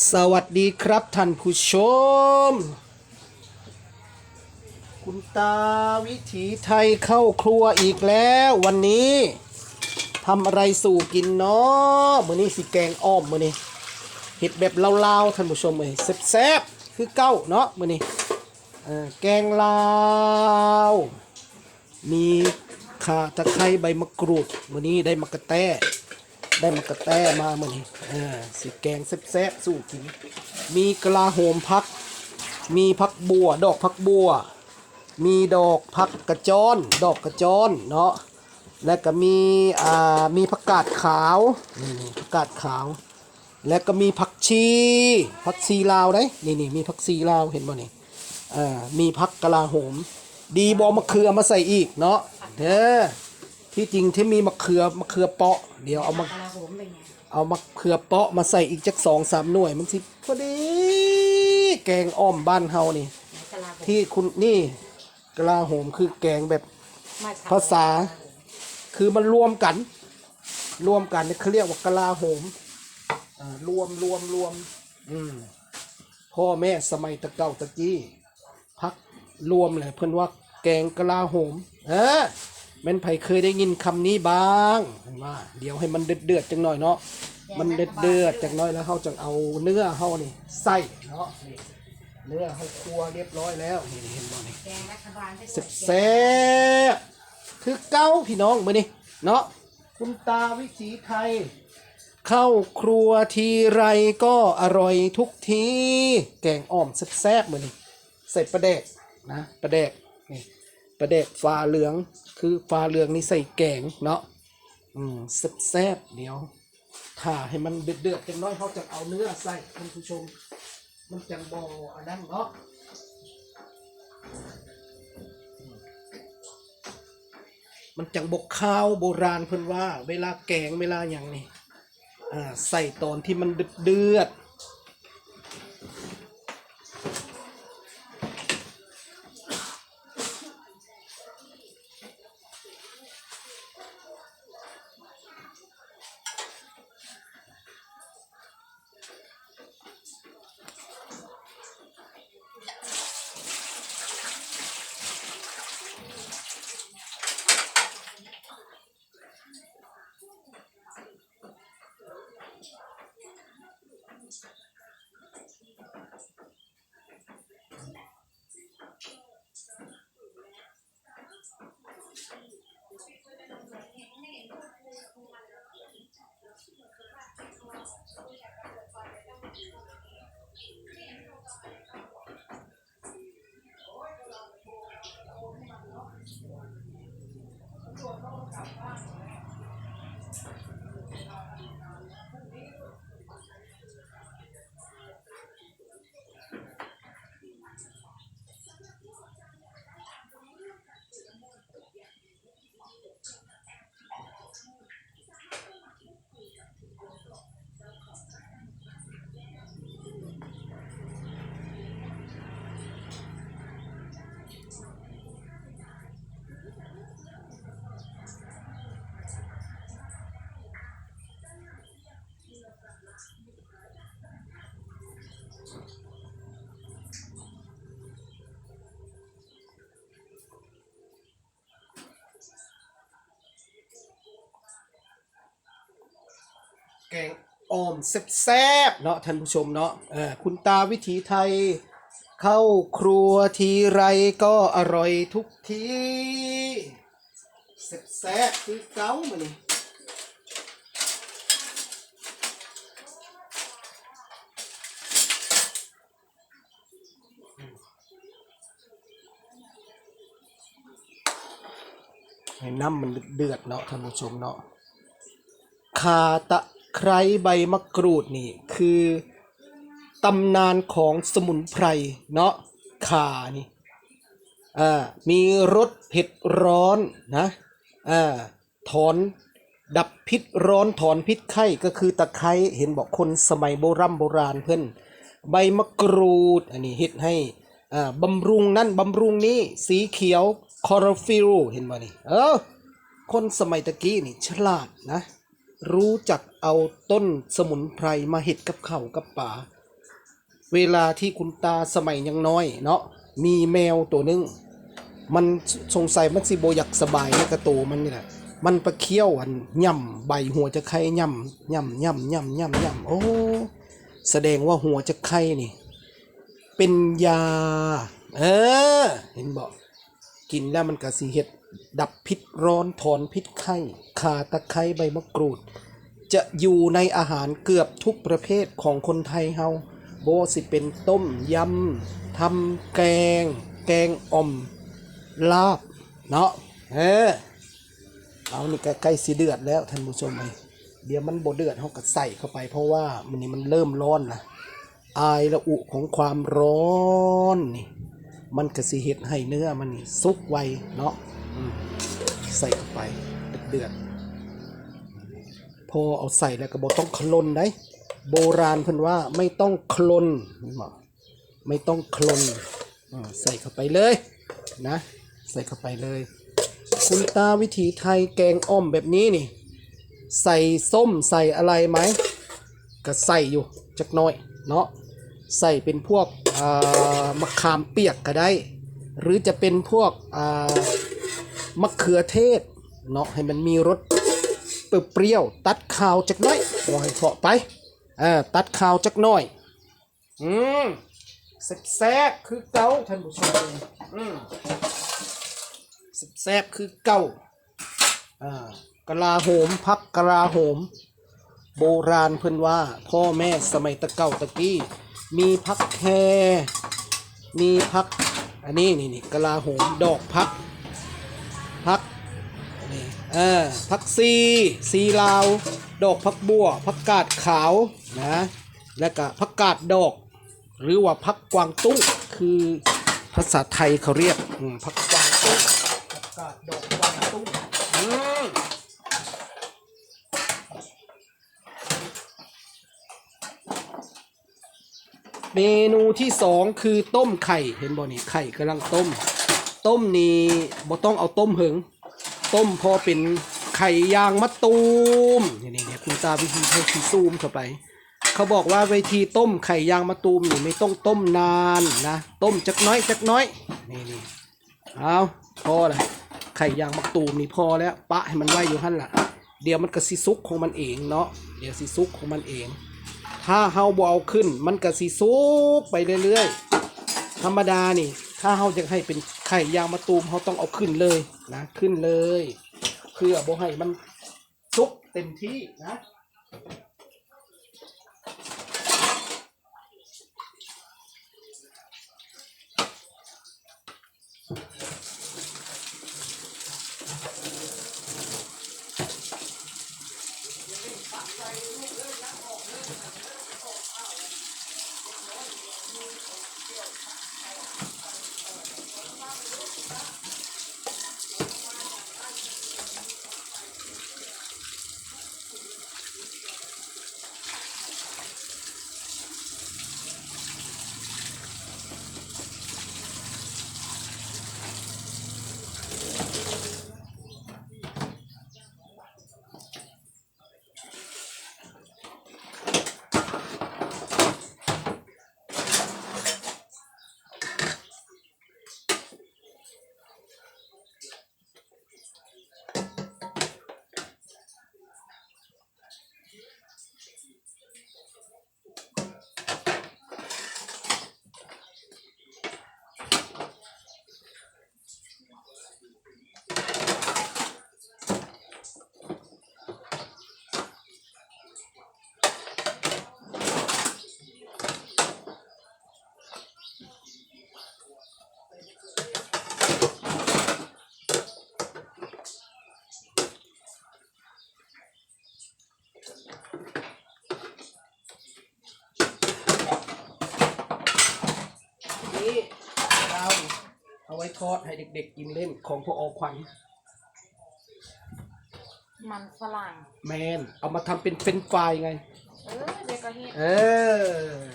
สวัสดีครับท่านผู้ชม คุณตาวิถีไทยเข้าครัวอีกแล้ววันนี้ทำอะไรสู่กินเนาะมื้อนี้สิแกงอ้อมมื้อนี้เห็ดแบบลาวๆท่านผู้ชมเอ้ยแซ่บๆคือเก้าเนาะมื้อนี้แกงลาว มีข่าตะไคร้ใบมะกรูดมื้อนี้ได้มะกระแต ได้มากระแตมาเมื่อนี้อ่าสิแกงแซ่บๆสู้กิน มีกลาโหมพัก มีพักบัว ดอกพักบัว มีดอกพักกระจรดอกกระจรเนาะและก็มีอ่ามีผักกาดขาวนี่นี่ผักกาดขาว และก็มีผักชีผักชีลาวได้นี่นี่มีผักชีลาวเห็นบ่นี่อ่ามีพักกะลาโหม ดีบอมะเขือมาใส่อีกเนาะเด้อที่จริงที่มีมะเขือมะเขือเปาะ เดี๋ยวเอามากะ เป็นไงเอามะเขือเปาะมาใส่อีกจักสองสามหน่วยมันสิพอดี แกงอ้อมบ้านเฮานี่ไหนกะลาโหมที่คุณนี่กลาโหมคือแกงแบบมาทำภาษา คือมันรวมกัน รวมกันเนี่ยเขาเรียกว่ากลาโหมอ่ารวมรวมรวมอืมพ่อแม่สมัยตะเก่าตะกี้พักรวมเลยเพิ่นว่าแกงกลาโหม เออ แม่นไผเคยได้ยินคำนี้บ้างเห็นว่าเดี๋ยวให้มันเดือดเดือดๆจังหน่อยเนาะมันเดือดเดือดๆจังน้อยแล้วเขาจะเอาเนื้อเขานี่ใส่เนาะนี่เนื้อเขาครัวเรียบร้อยแล้วนี่เห็นบ่นี่แกงรัฐบาลได้แซ่บแซ่บคือเก้าพี่น้องมือนี่เนาะคุณตาวิถีไทย เข้าครัวทีไรก็อร่อยทุกที แกงอ่อมแซ่บๆมือนี่ใส่ปลาแดกนะปลาแดกนี่ ปลาแดกฟ้าเหลืองคือฟ้าเหลืองนี่ใส่แกงเนาะอืมแซ่บๆเดี๋ยวถ้าให้มันเดือดๆจังน้อยเขาจะเอาเนื้อใส่ท่านผู้ชม มันจังบออันนั้นเนาะมันจังบกข้าวโบราณเพิ่นว่า เวลาแกงเวลาอย่างนี้อ่าใส่ตอนที่มันเดือด แกงอ่อมแซ่บๆเนาะท่านผู้ชมเนาะเออคุณตาวิถีไทยเข้าครัวทีไรก็อร่อยทุกทีแซ่บๆคือเก้ามานี่ให้น้ำมันเดือดเนาะท่านผู้ชมเนาะคาตะ ไคร้ใบมะกรูดนี่คือตำนานของสมุนไพรเนาะข่านี่อ่ามีรสเผ็ดร้อนนะอ่าถอนดับพิษร้อนถอนพิษไข้ก็คือตะไคร้เห็นบอกคนสมัยโบรโบราณเพื่อนใบมะกรูดอันนี้เฮ็ดให้อ่าบำรุงนั่นบำรุงนี้สีเขียวคอร์ฟิลเห็นบ่นี่เออคนสมัยตะกี้นี่ฉลาดนะ รู้จักเอาต้นสมุนไพรมาเห็ดกับเข้ากับป่า เวลาที่คุณตาสมัยยังน้อยเนาะมีแมวตัวหนึง มันสงสัยมันสิโบอยากสบายในกระโตมันนี่แหละมันไปเคี้ยวอันย่ำใบหัวจะไข่ย่ำย่ำย่ำย่ำย่ำย่ำโอ้แสดงว่าหัวจะไข่นี่ เป็นยา เออ เห็นบอกกินแล้วมันก็สิเฮ็ด ดับพิษร้อนถอนพิษไข้ข่าตะไคร้ใบมะกรูด จะอยู่ในอาหารเกือบทุกประเภทของคนไทยเฮาโบสิเป็นต้มยำทำแกง แกงอ่อม ลาบ เนาะเออเอานี่ก็ใกล้สิเดือดแล้วท่านผู้ชมเอ้ยเดี๋ยวมันบ่เดือดเฮาก็ใส่เข้าไป เพราะว่ามันนี่มันเริ่มร้อนละอายละอุของความร้อนนี่มันก็สิเฮ็ดให้เนื้อมันนี่สุกไวเนาะ ใส่เข้าไปเดือดๆพอเอาใส่แล้วก็บ่ต้องคลนได้ โบราณเพิ่นว่าไม่ต้องคลนบอไม่ต้องคลนใส่เข้าไปเลยนะ ใส่เข้าไปเลย คุณตาวิถีไทยแกงอ้อมแบบนี้นี่ ใส่ส้มใส่อะไรไหมก็ใส่อยู่จักหน้อยเนาะใส่เป็นพวกมะขามเปียกก็ได้ หรือจะเป็นพวกอ มะเขือเทศเนาะให้มันมีรสเปรี้ยวตัดข่าวจักน้อยว่าให้เถาะไปอ่าตัดข่าวจักน้อย อืมแซ่บคือเก่าท่านผู้ชมอืมแซ่บคือเก่าอ่ากะลาโหมพักกะลาโหม โบราณเพิ่นว่า พ่อแม่สมัยตะเก่าตะกี้ มีพักแคมีพัก อันนี้นี่นี่กะลาโหมดอกพัก เออพักซีซีลาว ดอกพักบัวพักกาดขาวนะแล้วก็พักกาดดอก หรือว่าพักกวางตุ้งคือภาษาไทยเขาเรียกอืมพักกวางตุ้งผักกาดดอกกวางตุ้งเมนูที่สองคือต้มไข่เห็นบ่นี่ไข่กำลังต้ม ต้มนี่บ่ต้องเอาต้มหึง ต้มพอเป็นไข่ยางมะตูมนี่นี่เนี่ยคุณตาวิธีให้ทีซูมเข้าไป เขาบอกว่าวิธีต้มไข่ยางมะตูมนี่ไม่ต้องต้มนานนะต้มจักน้อยจักน้อยนี่นี่เอาพอเลยไข่ยางมักตูมนี่พอแล้ว ปะให้มันไว้อยู่หั่นละเดี๋ยวมันก็สิซุกของมันเองเนาะเดี๋ยวสิซุกของมันเอง ถ้าเฮาบ่เอาขึ้น มันก็สิซุกไปเรื่อยๆธรรมดานี่ ถ้าเฮาจะให้เป็น ไข่ยางมะตูมเฮาต้องเอาขึ้นเลยนะขึ้นเลย เพื่อบ่ให้มันซุกเต็มที่นะ นี่เราเอาไว้ ทอดให้เด็กๆกินเล่นของพวกอขวัญมันฝรั่ง แมนเอามาทำเป็นเฟรนช์ฟรายไง เออเด็กก็เฮ็ดเออ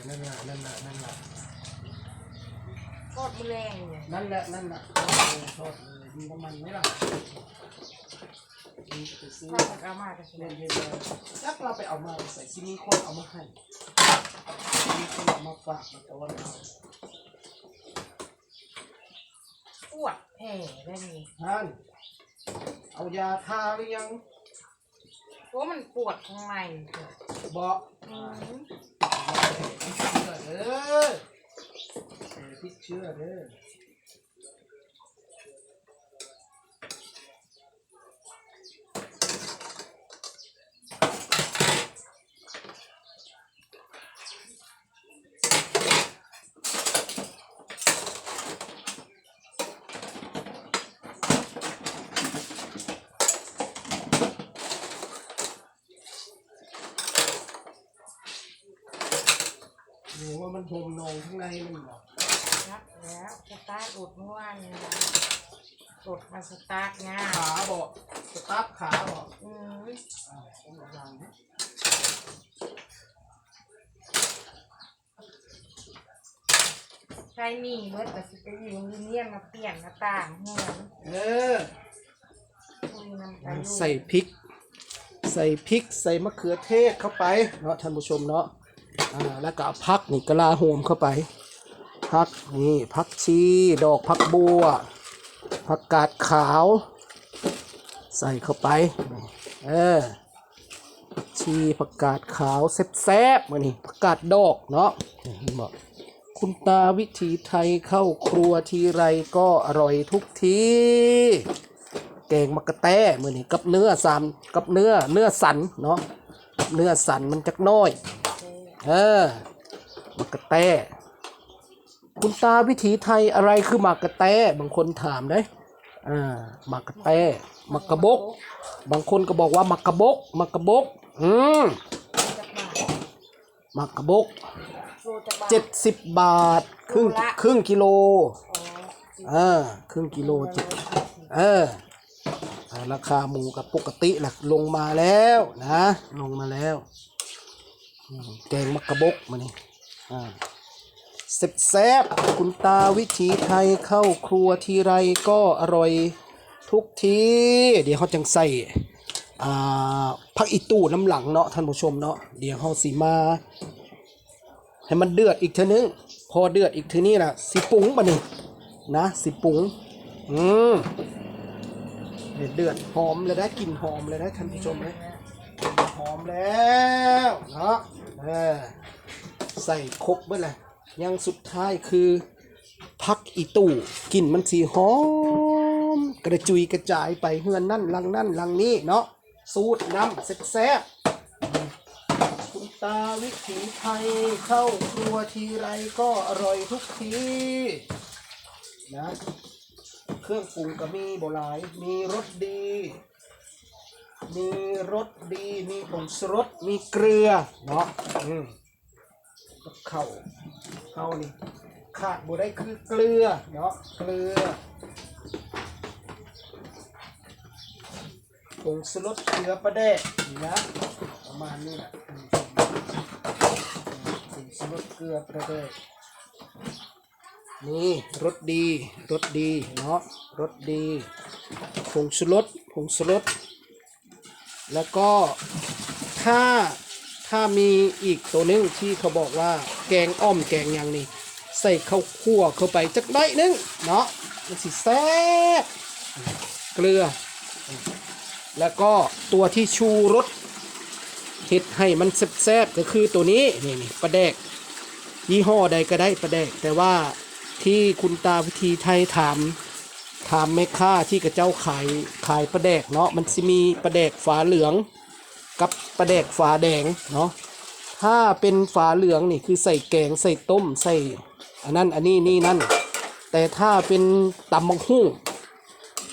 นั่นแหละนั่นแหละนั่นแหละโคตรมือแรงเลยนั่นแหละนั่นแหละทอดเลยมีน้ำมันไหมล่ะมีไปซื้อถ้ามันเอามาก็สิเล่นเยอะๆจักเราไปเอามาใส่ซิมีคนเอามาให้มีคนเอามาฝฝากมาตอนเอา ปวด แผลได้นี่ท่านเอายาทาหรือยังเพราะมันปวดข้างในเถอะบอกอืมเชื่อเด้อเออพี่เชื่อเด้อ หนูว่ามันโฮมนองข้างในมันบอกครับแล้วสตาร์ทอุดเมื่อวานเนี่ยนะกดมาสตาร์ทง่ายขาบอกสตาร์ทขาบอกอืมอ่าต้องระวังนะใครมีเมื่อแต่สิไปยืมยูเนียนมาเปลี่ยนหน้าต่างเงินเออ คุยน้ำกันอยู่ใส่พริก ใส่พริก ใส่มะเขือเทศเข้าไปเนาะท่านผู้ชมเนาะ อ่าแล้วก็พักนี่กะลาโหมเข้าไป พักนี่พักชีดอกพักบัวผักกาดขาว ใส่เข้าไปเออชีผักกาดขาวแซ่บๆมานี่ผักกาดดอกเนาะบอกคุณตาวิถีไทยเข้าครัวทีไรก็อร่อยทุกทีแกงมะกะแต้มือนี่กับเนื้อสามกับเนื้อเนื้อสันเนาะเนื้อสันมันจักน้อย เออมะกะแต้คุณตาวิถีไทยอะไรคือมะกะแต้บางคนถามได้อ่ามะกะแต้มะกะบก บางคนก็บอกว่ามะกะบกมะกะบก อืมจักบาทมะกะบกโลจักบาทเจ็ดสิบบาท ครึ่งโลละครึ่งกิโลอ๋อเออครึ่งกิโลเจ็ดเอออ่าราคาหมูกับปกติแหละลงมาแล้วนะ ลงมาแล้วอืม แกงมักกะบกมานี่อ่าเซ็บแซบคุณตาวิถีไทยเข้าครัวทีไรก็อร่อยทุกที เดี๋ยวเขาจังใส่อ่าพักอีตู้น้ำหลังเนาะท่านผู้ชมเนาะเดี๋ยวเขาสีมา ให้มันเดือดอีกเท่านึง พอเดือดอีกทีนี้ล่ะสิปุงปะนี่นะสิปุงอืมเดือดเดือดหอมเลยนะกลิ่นหอมเลยนะท่านผู้ชมนะ หอมแล้วเนาะใส่ครบเมื่อไรยังสุดท้ายคือพักอีตู่กลิ่นมันสีหอม กระจุยกระจายไปเฮือนนั่นลังนั่นลังนี้เนาะสูตรน้ำแซ่บคุณตาวิถีไทยเข้าครัวทีไรก็อร่อยทุกทีนะเครื่องปรุงก็มีโบหลายมีรสดี มีรสดีมีผงชูรสมีเกลือเนาะอืมกับข้าวข้านี่ขาดบ่ได้คือเกลือเนาะเกลือผงชูรสเกลือประเดะนี่นะประมาณนี้แหละผงชูรสเกลือประเดะนี่รสดีรสดีเนาะรสดีผงชูรสผงชูรส แล้วก็ถ้าถ้ามีอีกตัวหนึงที่เขาบอกว่าแกงอ้อมแกงอย่างนี้ใส่ข้าวคั่วเข้าไปจักหน่อยหนึงเนาะมันสิแซ่บเกลือ แล้วก็ตัวที่ชูรสเห็ดให้มันแซ่บๆก็คือตัวนี้นี่นี่ปลาแดก ยี่ห้อใดก็ได้ประแดก แต่ว่าที่คุณตาวิธีไทยถาม ถามแม่ค้าที่กระเจ้าขายขายประแดกเนาะมันจะมีประแดกฝาเหลือง กับประแดกฝาแดงเนาะถ้าเป็นฝาเหลืองนี่คือใส่แกงใส่ต้มใส่อันนั้นอันนี้นี่นั่น แต่ถ้าเป็นตำบังฮู้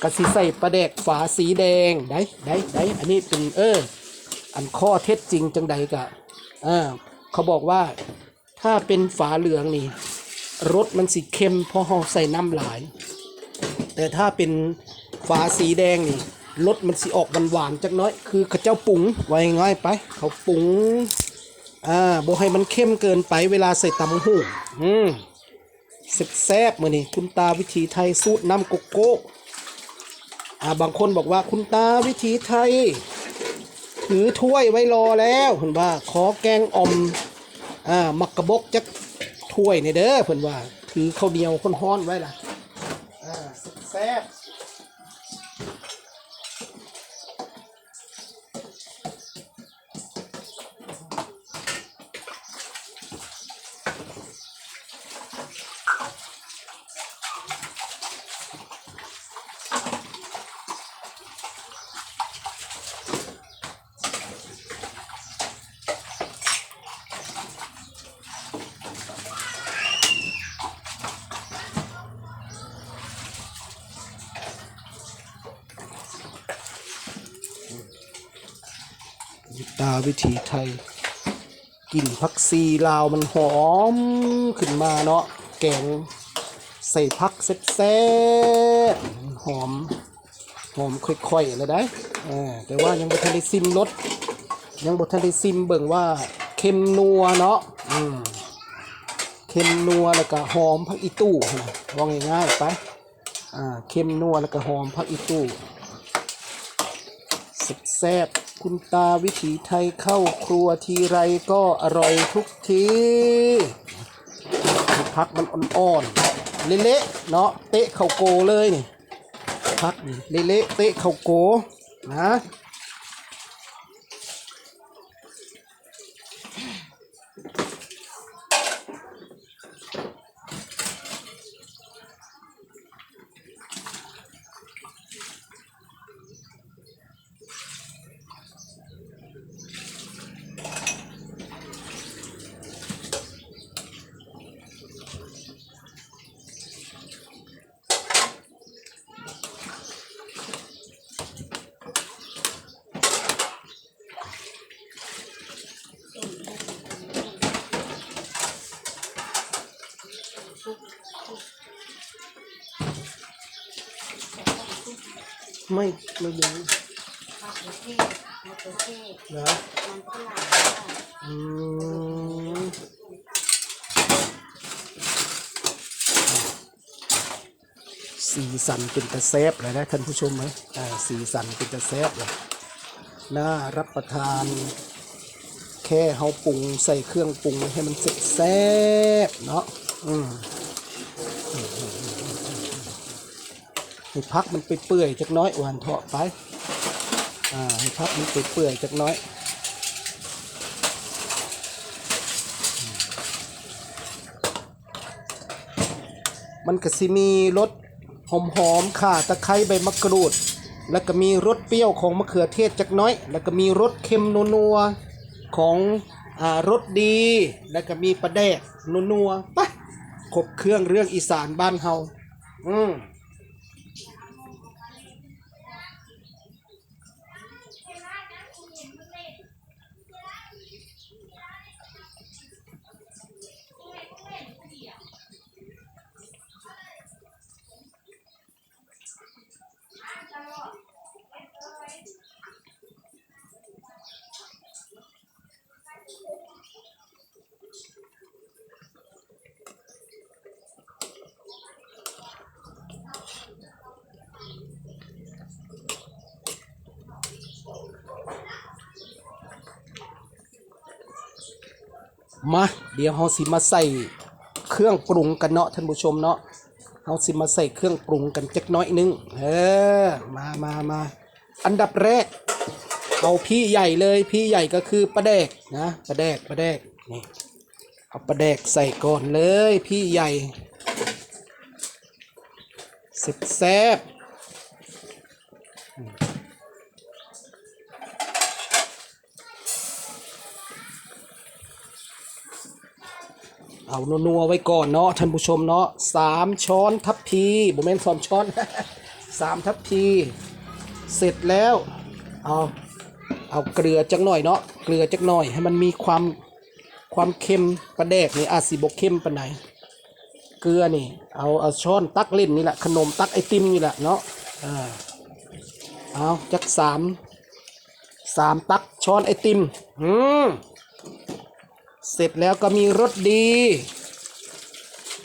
ก็สิใส่ประแดกฝาสีแดงได้ได้ได้อันนี้เป็นเอออันข้อเท็จจริงจังใดกะอ่าเขาบอกว่าถ้าเป็นฝาเหลืองนี่รสมันสีเข้มเพราะเราใส่น้ำหลาย แต่ถ้าเป็นฝาสีแดงนี่รสมันสีออกหวานๆจักน้อย คือเขาเจ้าปรุงไว้ง่ายไป เขาปรุงอ่าบ่ให้มันเข้มเกินไปเวลาใส่ตำหูอืมแซ่บๆมือนี่คุณตาวิถีไทยสูตรน้ำโกโก้อ่าบางคนบอกว่าคุณตาวิถีไทย ถือถ้วยไว้รอแล้วคุณว่า ขอแกงอ่อมอ่ามักกะบกจักถ้วยนี่เด้อเพิ่นว่า ถือข้าวเหนียวคนฮ้อนไว้ล่ะา ตาวิถีไทยกลิ่นผักซีลาวมันหอมขึ้นมาเนาะแกงใส่ผักแซ่บหอมหอมค่อยๆแล้วได้แต่ว่ายังบ่ทันได้ซิมรสยังบ่ทันได้ซิมเบิ่งว่าเค็มนัวเนาะอืมเค็มนัวแล้วก็หอมผักอีตู้นะว่าง่ายๆไปอ่าเค็มนัวแล้วก็หอมผักอีตู้แซ่บ คุณตาวิถีไทยเข้าครัวทีไรก็อร่อยทุกทีพักมันอ่อนๆเละๆเนาะเตะเข่าโกเลยนี่พักนี่เละๆเตะเข่าโกนะ ไม่ไม่ยังมะเขือเทศมะเขือเทศนะมันฝรั่งอืมสีสันเป็นตะแซบเลยนะท่านผู้ชมไหมอ่าสีสันเป็นตะแซบเลยน่ารับประทาน แค่เฮาปรุงใส่เครื่องปรุงให้มันแซ่บๆเนาะอืม ให้พักมันไปเปื่อยจักน้อยหวานเถาะไปอ่าให้พักมันไปเปื่อยจักน้อยมันก็สิมีรสหอมหอมๆข่าตะไคร้ใบมะกรูด แล้วก็มีรสเปรี้ยวของมะเขือเทศจักน้อย แล้วก็มีรสเค็มนัวๆของอ่ารสดี แล้วก็มีปลาแดกนัวๆปะครบเครื่องเรื่องอีสานบ้านเฮาอืม มาเดี๋ยวเฮาสิมาใส่เครื่องปรุงกันเนาะท่านผู้ชมเนาะเฮาสิมาใส่เครื่องปรุงกันจักน้อยนึงเออมามามาอันดับแรกเอาพี่ใหญ่เลยพี่ใหญ่ก็คือปลาแดกนะปลาแดกปลาแดกนี่เอาปลาแดกใส่ก่อนเลยพี่ใหญ่สิบแซบ เอานัวๆไว้ก่อนเนาะท่านผู้ชมเนาะสามช้อนทัพพีบุเมนสองช้อนสามทัพพี เสร็จแล้วเอาเอาเกลือจักหน่อยเนาะเกลือจักหน่อยให้มันมีความความเค็มปลาแดกนี่อาจสิบกเข้มปานไหนเกลือนี่เอาเอาช้อนตักเล่นนี่แหละขนมตักไอติมนี่แหละเนาะเอาจักสามสามตักช้อนไอติมอืม เสร็จแล้วก็มีรสดี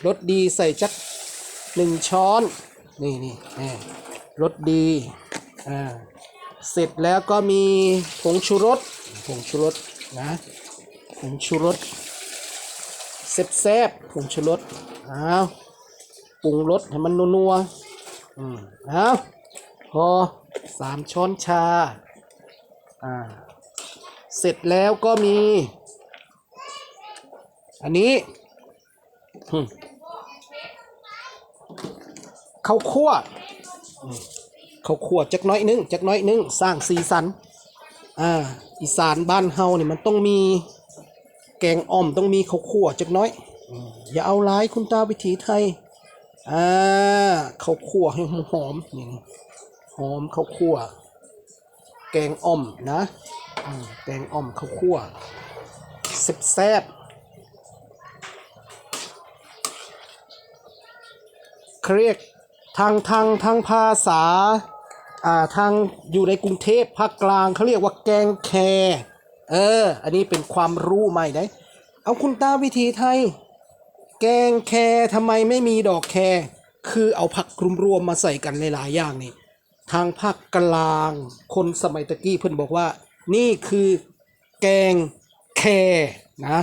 รสดีใส่จักหนึ่งช้อน นี่นี่นี่รสดีอ่าเสร็จแล้วก็มีผงชูรสผงชูรสนะผงชูรสใส่แซ่บๆผงชูรสอ้าวปรุงรสให้มันนัวๆอืมอ้าวพอสามช้อนชาอ่าเสร็จแล้วก็มี อันนี้หึข้าวคั่วอืมข้าวคั่วจักหน้อยนึงจักหน้อยนึงสร้างสีสันอ่าอีสานบ้านเฮานี่มันต้องมีแกงอ่อมต้องมีข้าวคั่วจักหน้อยอืมอย่าเอาร้ายคุณตาวิถีไทยอ่าข้าวคั่วให้หอมๆนี่หอมข้าวคั่ว แกงอ่อมนะอืมแกงอ่อมข้าวคั่วแซ่บๆ เครียกทางทางทางภาษาอ่าทางอยู่ในกรุงเทพภาคกลางเขาเรียกว่าแกงแคเออ อันนี้เป็นความรู้ใหม่ได้เอาคุณตาวิธีไทย แกงแคทำไมไม่มีดอกแค คือเอาผักรวมๆมาใส่กันหลายๆอย่างนี่ทางภาคกลางคนสมัยตะกี้เพิ่นบอกว่า นี่คือแกงแคนะ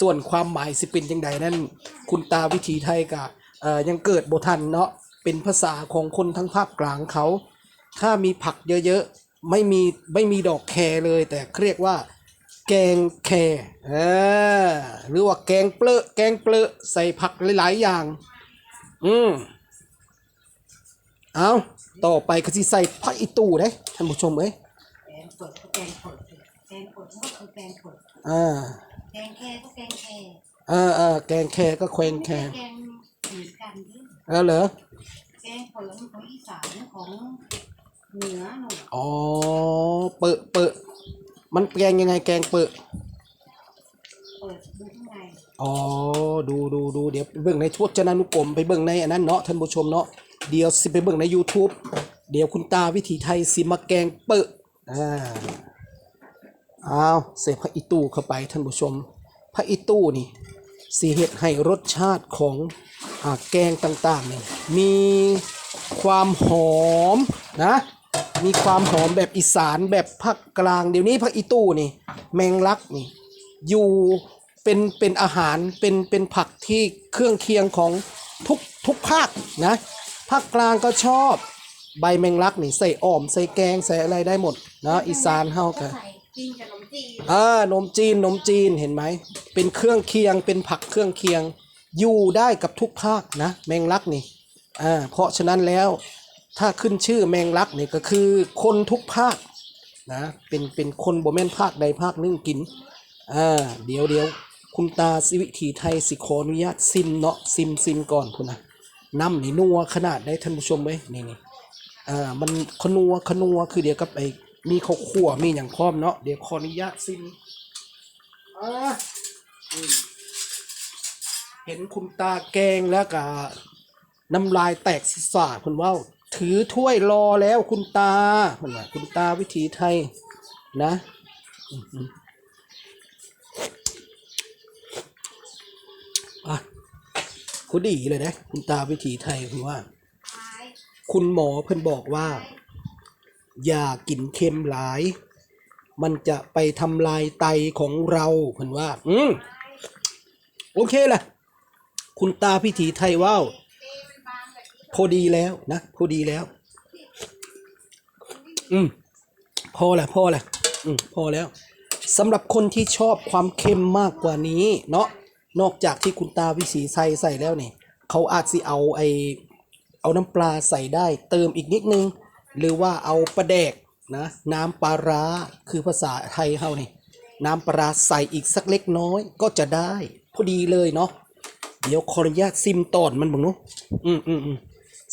ส่วนความหมายสิเป็นยังไงนั่นคุณตาวิถีไทยกะเอ่อยังเกิดบทันเนาะเป็นภาษาของคนทั้งภาคกลางเขา ถ้ามีผักเยอะๆ ไม่มีไม่มีดอกแคเลย แต่เรียกว่า แกงแคเออหรือว่าแกงเปลอะแกงเปลอะใส่ผักหลายๆอย่าง อืมเอาต่อไปก็สิใส่ผักอีตู้เด้ท่านผู้ชมเอ้ยแกงเปิดก็แกงเปิดแกงเปิดก็คือแกงเปิดอ่า แกงแค่ก็แกงแค่เออเออแกงแคก็แควงแคแกงเหมือนกันที่แล้วเหรอแกงเปิดของอีสานของเหนือหนูอ๋อเปอะเปอะมันแกงยังไงแกงเปอะเปิดดูข้างในอ๋อดูดูดูเดี๋ยวไปเบิ่งในทวจนานุกรมไปเบิ่งในอันนั้นเนาะท่านผู้ชมเนาะเดี๋ยวสิไปเบิ่งใน YouTube เดี๋ยวคุณตาวิถีไทยสิมาแกงเปอะอ่า อ้าวใส่ผักอีตู้เข้าไปท่านผู้ชมผักอีตู้นี่สีเห็ดให้รสชาติของอแกงต่างๆเนี่ยมีความหอมนะมีความหอมแบบอีสานแบบภาคกลางเดี๋ยวนี้ผักอีตู้นี่ แมงลักนี่อยู่เป็นเป็นอาหารเป็นเป็นผักที่เครื่องเคียงของทุกทุกภาคนะภาคกลางก็ชอบใบแมงลักนี่ใส่อ่อมใส่แกงใส่อะไรได้หมดนะอีสานเฮากัน กินกับขนมจีนอ่านมจีนนมจีนเห็นไหม เป็นเครื่องเคียง เป็นผักเครื่องเคียง อยู่ได้กับทุกภาคนะ แมงลักนี่ อ่า เพราะฉะนั้นแล้วถ้าขึ้นชื่อแมงลักนี่ก็คือคนทุกภาคนะ เป็นเป็นคนบ่แม่นภาคใดภาคหนึงกิน อ่า เดี๋ยวเดี๋ยวคุณตาสิวิถีไทยสิขออนุญาตซิมเนาะซิมซิมก่อนคุณนะน้ำนี่นัวขนาดได้ท่านผู้ชมไหมนี่นี่อ่ามันขนัวขนัวคือเดียวกับไอ มีข้าวคั่วมีอย่างพร้อมเนาะเดี๋ยวขออนุญาตซิมอ่าอืมเห็นคุณตาแกงแล้วก็น้ำลายแตกสิสาคุณว่าวถือถ้วยรอแล้วคุณตาคุณว่าคุณตาวิถีไทยนะอื้อหืออะคุณดีเลยนะ คุณตาวิถีไทยคุณว่า คุณหมอเพิ่นบอกว่า อย่ากินเค็มหลาย มันจะไปทำลายไตของเราเพิ่นว่า อืมโอเคแหละคุณตาพิถีไทยว่าวพอดีแล้วนะพอดีแล้ว อืมพอแหละพอแหละอืมพอแล้วสำหรับคนที่ชอบความเค็มมากกว่านี้ เนาะนอกจากที่คุณตาวิสีใส่ใส่แล้วเนี่ยเขาอาจสิเอาไอเอาน้ำปลาใส่ได้ เติมอีกนิดนึง หรือว่าเอาปลาแดกนะน้ำปลาร้าคือภาษาไทยเฮานี่น้ำปลาร้าใส่อีกสักเล็กน้อยก็จะได้ พอดีเลยเนาะเดี๋ยวขออนุญาตซิมตอนมันบ้างเนาะอืมอืมอืม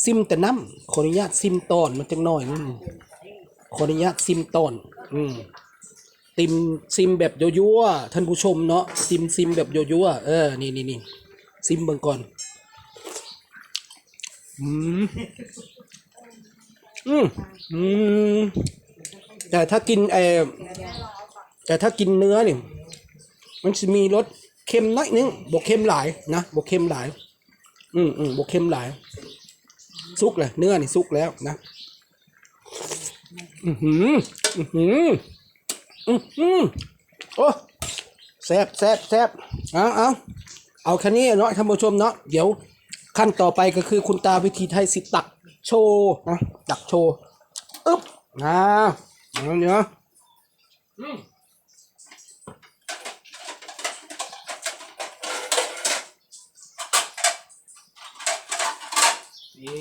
ซิมแต่น้ำขออนุญาตซิมตอนมันจังหน่อยนึงขออนุญาตซิมตอน อืมติมซิมแบบยั่วๆท่านผู้ชมเนาะซิมซิมแบบยั่วๆเออนี่นี่นี่ซิมเบิ่งก่อนอืม อืมอืมแต่ถ้ากินเออแต่ถ้ากินเนื้อนี่มันจะมีรสเค็มน้อยนึงบวกเค็มหลายนะบวกเค็มหลาย อืมอืมบวกเค็มหลาย สุกเลยเนื้อนี่สุกแล้วนะอือหืออือหืออือหือโอ้แซบแซบแซบเอาเอาเอาแค่นี้เนาะท่านผู้ชมเนาะเดี๋ยวขั้นต่อไปก็คือคุณตาวิธีไทยสิตัก โชว์นะตักโชว์อึ๊บนะเอาเนาะอืมนี่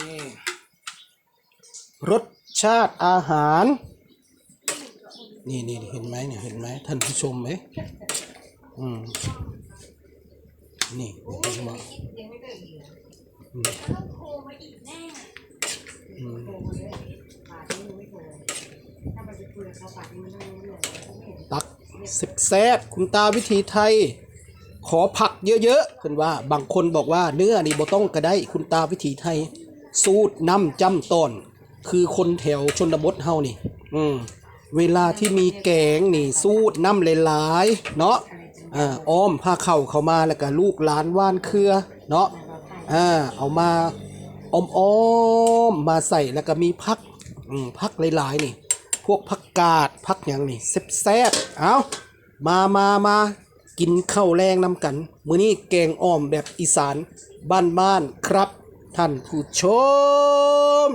รสชาติอาหาร นี่นี่เห็นไหมเนี่ยเห็นไหมท่านผู้ชมไหมอืมนี่เห็นไหมอืมอืม ตักสิบแซบคุณตาวิธีไทย ขอผักเยอะๆคือว่าบางคนบอกว่าเนื้อนี่บ่ต้องก็ได้คุณตาวิถีไทย สูตรน้ำจำต้นคือคนแถวชนบทเฮานี่ อืมเวลาที่มีแกงนี่ สูตรน้ำหลายๆเนาะอ่าอ้อมผ้าเข่าเข้ามาแล้วก็ลูกหลานว่านเครือเนาะอ่าเอามาอมอ้อมๆมาใส่แล้วก็มีพักอืมพักหลายๆนี่ พวกผักกาดผักอย่างนี่แซ่บๆเอามามามากินข้าวแรงนำกัน มื้อนี้แกงอ้อมแบบอีสานบ้านๆครับ ท่านผู้ชม